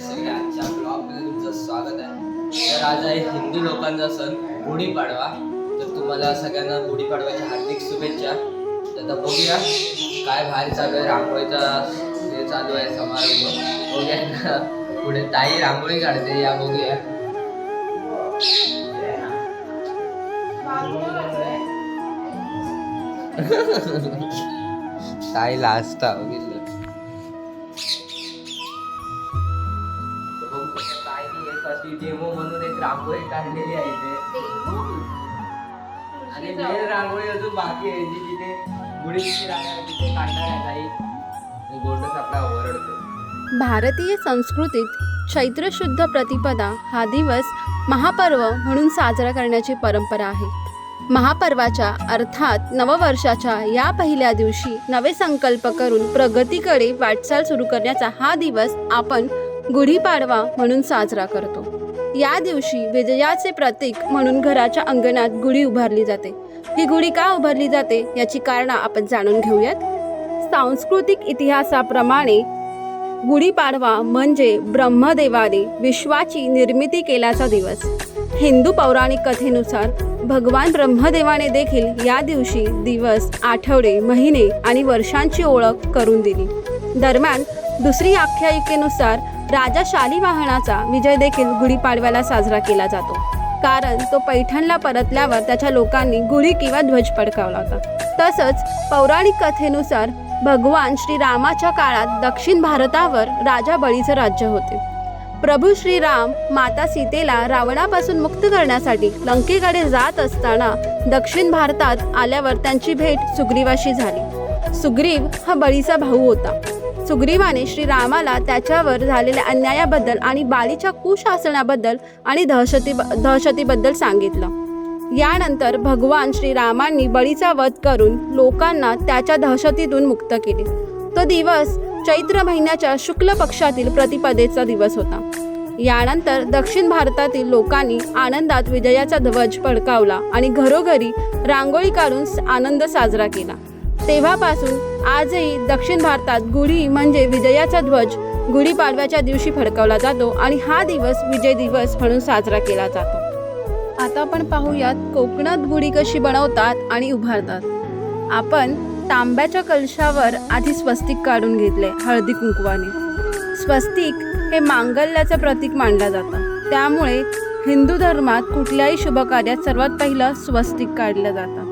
सगळ्यांच्या आजच्या ब्लॉगमध्ये तुमचं स्वागत आहे. तर आज आहे हिंदू लोकांचा सण गुढीपाडवा. तर तुम्हाला सगळ्यांना गुढीपाडव्याच्या हार्दिक शुभेच्छा. तर आता बघूया काय बाहेर चालू आहे. रांगोळीचा हे चालू आहे समारंभ. बघूया पुढे ताई रांगोळी काढते. या बघूया. ताई लास्ट बघितलं. अशी डेमो म्हणून एक रांगोळी काढलेली आहे इथे. आणि मेन रांगोळी अजून बाकी आहे जी तिथे गुढीची रांगोळी तिथे काढणार आहे ताई गोंडस आपला ओरडतो. भारतीय संस्कृतीत चैत्र शुद्ध प्रतिपदा हा दिवस महापर्व म्हणून साजरा करण्याची परंपरा आहे. महापर्वाच्या अर्थात नववर्षाच्या या पहिल्या दिवशी नवे संकल्प करून प्रगतीकडे वाटचाल सुरू करण्याचा हा दिवस आपण गुढीपाडवा म्हणून साजरा करतो. या दिवशी विजयाचे प्रतीक म्हणून घराच्या अंगणात गुढी उभारली जाते. ही गुढी का उभारली जाते याची कारणं आपण जाणून घेऊयात. सांस्कृतिक इतिहासाप्रमाणे गुढीपाडवा म्हणजे ब्रह्मदेवाने विश्वाची निर्मिती केल्याचा दिवस. हिंदू पौराणिक कथेनुसार भगवान ब्रह्मदेवाने देखील या दिवशी दिवस आठवडे महिने आणि वर्षांची ओळख करून दिली. दरम्यान दुसरी आख्यायिकेनुसार राजा शालीवाहनाचा विजय देखील गुढीपाडव्याला साजरा केला जातो. कारण तो पैठणला परतल्यावर त्याच्या लोकांनी गुढी किंवा ध्वज फडकावला होता. तसंच पौराणिक कथेनुसार भगवान श्रीरामाच्या काळात दक्षिण भारतावर राजा बळीचं राज्य होते. प्रभू श्रीराम माता सीतेला रावणापासून मुक्त करण्यासाठी लंकेकडे जात असताना दक्षिण भारतात आल्यावर त्यांची भेट सुग्रीवाशी झाली. सुग्रीव हा बळीचा भाऊ होता. सुग्रीवाने श्रीरामाला त्याच्यावर झालेल्या अन्यायाबद्दल आणि बालीच्या कुशासनाबद्दल आणि दहशती दहशतीबद्दल सांगितलं. यानंतर भगवान श्रीरामांनी बळीचा वध करून लोकांना त्याच्या दहशतीतून मुक्त केले. तो दिवस चैत्र महिन्याच्या शुक्ल पक्षातील प्रतिपदेचा दिवस होता. यानंतर दक्षिण भारतातील लोकांनी आनंदात विजयाचा ध्वज फडकावला आणि घरोघरी रांगोळी काढून आनंद साजरा केला. तेव्हापासून आजही दक्षिण भारतात गुढी म्हणजे विजयाचा ध्वज गुढीपाडव्याच्या दिवशी फडकवला जातो आणि हा दिवस विजय दिवस म्हणून साजरा केला जातो. आता आपण पाहूयात कोकणात गुढी कशी बनवतात आणि उभारतात. आपण तांब्याच्या कलशावर आधी स्वस्तिक काढून घेतले हळदी कुंकवाने. स्वस्तिक हे मांगल्याचं प्रतीक मानलं जातं. त्यामुळे हिंदू धर्मात कुठल्याही शुभकार्यात सर्वात पहिलं स्वस्तिक काढलं जातं.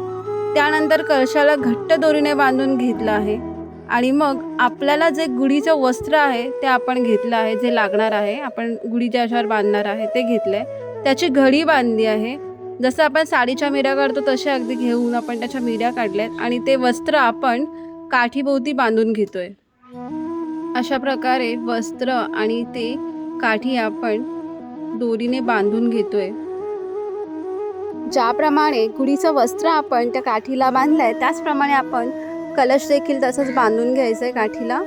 त्यानंतर कळशाला घट्ट दोरीने बांधून घेतलं आहे. आणि मग आपल्याला जे गुढीचं वस्त्र आहे ते आपण घेतलं आहे जे लागणार आहे आपण गुढीच्या याच्यावर बांधणार आहे ते घेतलं आहे त्याची घडी बांधली आहे. जसं आपण साडीच्या मिऱ्या काढतो तसे अगदी घेऊन आपण त्याच्या मिऱ्या काढल्यात. आणि ते वस्त्र आपण काठीभोवती बांधून घेतोय. अशा प्रकारे वस्त्र आणि ते काठी आपण दोरीने बांधून घेतोय. ज्याप्रमाणे गुढीचं वस्त्र आपण त्या काठीला बांधलं आहे त्याचप्रमाणे आपण कलश देखील तसंच बांधून घ्यायचं आहे काठीला.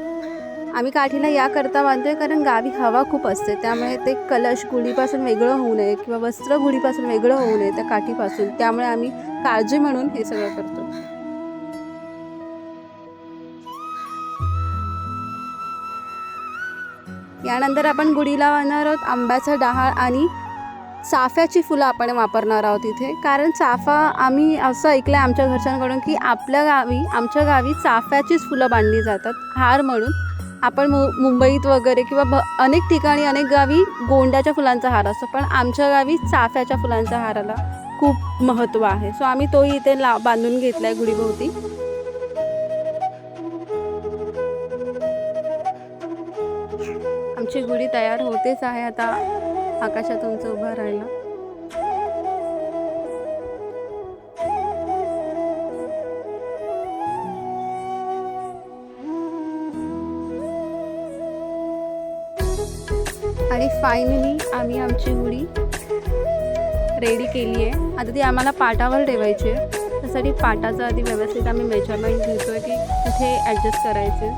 आम्ही काठीला याकरता बांधतोय कारण गावी हवा खूप असते त्यामुळे ते कलश गुढीपासून वेगळं होऊ नये किंवा वस्त्र गुढीपासून वेगळं होऊ नये त्या काठीपासून. त्यामुळे आम्ही काळजी म्हणून हे सगळं करतो यानंतर आपण गुढीला बांधणार आहोत आंब्याचा डहाळ आणि चाफ्याची फुलं आपण वापरणार आहोत इथे. कारण चाफा आम्ही असं ऐकलं आहे आमच्या घरच्यांकडून की आपल्या गावी आमच्या गावी चाफ्याचीच फुलं बांधली जातात हार म्हणून. आपण मु मुंबईत वगैरे किंवा ब अनेक ठिकाणी अनेक गावी गोंड्याच्या फुलांचा हार असतो. पण आमच्या गावी चाफ्याच्या फुलांच्या हाराला खूप महत्त्व आहे. सो आम्ही तोही इथे ला बांधून घेतला आहे गुढीभोवती. आमची गुढी तयार होतेच आहे आता. आकाशात उंच उभं राहिलं. आणि फायनली आम्ही आमची गुढी रेडी केली आहे. आता ती आम्हाला पाटावर ठेवायची आहे. त्यासाठी पाटाचं आधी व्यवस्थित आम्ही मेजरमेंट घेतो आहे की कुठे ॲडजस्ट करायचे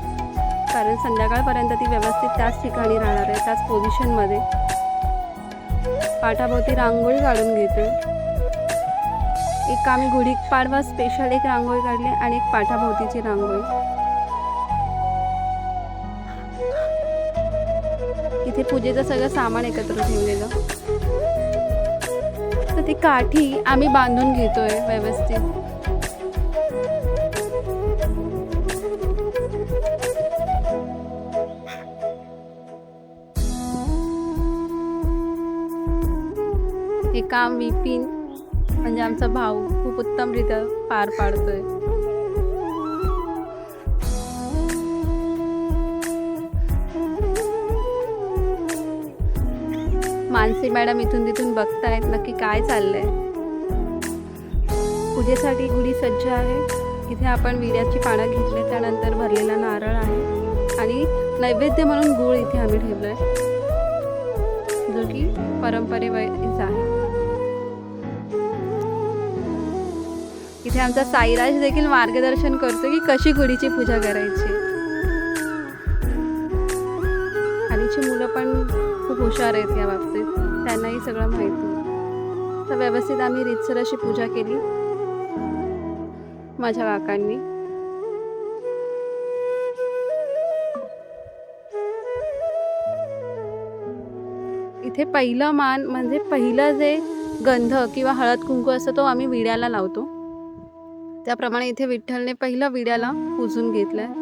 कारण संध्याकाळपर्यंत ती व्यवस्थित त्याच ठिकाणी राहणार आहे त्याच पोझिशनमध्ये पाठाभोवती रांगोळी काढून घेतो एक आम्ही गुढी पाडवा स्पेशल एक रांगोळी काढली आणि एक पाठाभोवतीची रांगोळी. इथे पूजेचं सगळं सामान एकत्र ठेवलेलं. तर ती काठी आम्ही बांधून घेतोय व्यवस्थित. काम विपिन म्हणजे आमचा भाऊ खूप उत्तमरित्या पार पाडतोय. मानसी मॅडम इथून तिथून बघतायत नक्की काय चाललंय. पूजेसाठी गुढी सज्ज आहे. इथे आपण विड्याची पानं घेतले त्यानंतर भरलेला नारळ आहे आणि नैवेद्य म्हणून गुळ इथे आम्ही ठेवलोय. जो की परंपरेवाईज आहे. इथे आमचा साईराज देखील मार्गदर्शन करतो की कशी गुढीची पूजा करायची. खालीची मुलं पण खूप हुशार आहेत या बाबतीत. त्यांनाही सगळं माहिती. तर व्यवस्थित आम्ही रीतसर अशी पूजा केली. माझ्या काकांनी. इथे पहिलं मान म्हणजे पहिलं जे गंध किंवा हळद कुंकू असतं तो आम्ही विड्याला लावतो. त्याप्रमाणे इथे विठ्ठलने पहिलं विड्याला पुजून घेतलं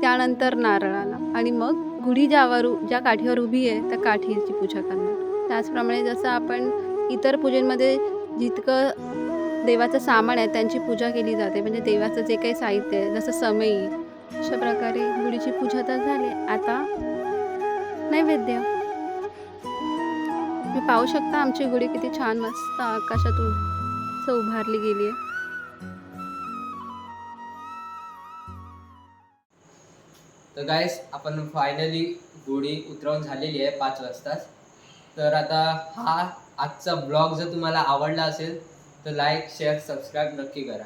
त्यानंतर नारळाला. आणि मग गुढी ज्यावर ज्या काठीवर उभी आहे त्या काठीची पूजा करणार. त्याचप्रमाणे जसं आपण इतर पूजेमध्ये जितकं देवाचं सामान आहे त्यांची पूजा केली जाते. म्हणजे देवाचं जे काही साहित्य आहे जसं समयी अशा प्रकारे गुढीची पूजा तर झाली. आता नैवेद्य. तुम्ही पाहू शकता आमची गुढी किती छान मस्त आकाशातून असं उभारली गेली आहे. तर गायस आपण फायनली गोडी उतरवून झालेली आहे पाच वाजताच. तर आता हा आजचा ब्लॉग जर तुम्हाला आवडला असेल तर लाईक शेअर सबस्क्राईब नक्की करा.